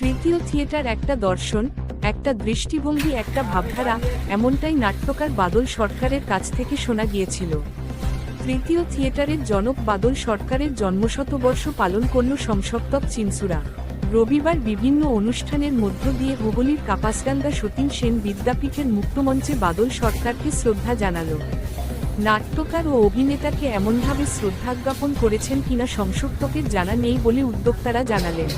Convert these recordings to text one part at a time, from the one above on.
তৃতীয় থিয়েটার একটা দর্শন, একটা দৃষ্টিভঙ্গি, একটা ভাবধারা, এমনটাই নাট্যকার বাদল সরকারের কাছ থেকে শোনা গিয়েছিল। তৃতীয় থিয়েটারের জনক বাদল সরকারের জন্মশতবর্ষ পালন করল সমসপ্তক চিনসুরা। রবিবার বিভিন্ন অনুষ্ঠানের মধ্য দিয়ে হুগলির কাপাসডাঙ্গা সতীন সেন বিদ্যাপীঠের মুক্তমঞ্চে বাদল সরকারকে শ্রদ্ধা জানালো। নাট্যকার ও অভিনেতাকে এমনভাবে শ্রদ্ধাজ্ঞাপন করেছেন কিনা সংসপ্তকের জানা নেই বলে উদ্যোক্তারা জানালেন।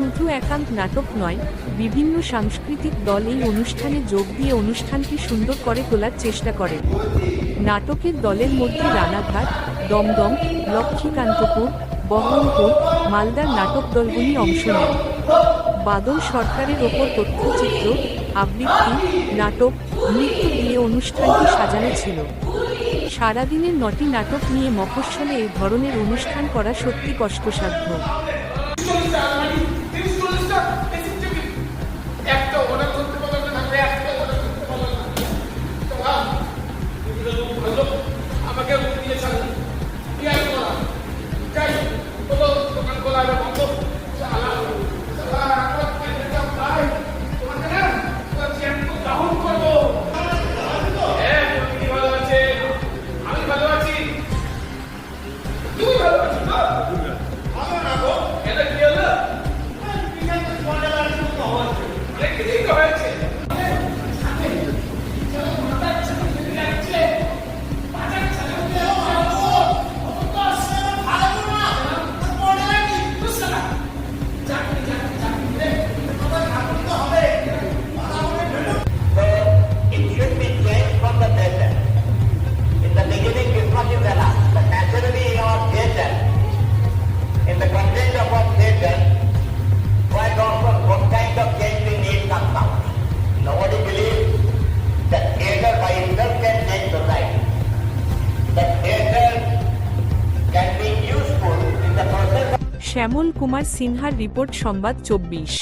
শুধু একান্ত নাটক নয়, বিভিন্ন সাংস্কৃতিক দল এই অনুষ্ঠানে যোগ দিয়ে অনুষ্ঠানকে সুন্দর করে তোলার চেষ্টা করে নাটকের দলের মধ্যে রানাঘাট, দমদম, লক্ষ্মীকান্তপুর, বহরমপুর, মালদার নাটক দলগুলি অংশ নেয় বাদল সরকারের ওপর তথ্যচিত্র, আবৃত্তি, নাটক, নৃত্য দিয়ে অনুষ্ঠানটি সাজানো ছিল। সারাদিনের নটি নাটক নিয়ে মফস্বলে এই ধরনের অনুষ্ঠান করা সত্যি কষ্টসাধ্য। আমাকে দিয়ে শ্যামল কুমার সিনহার রিপোর্ট সংবাদ চব্বিশ।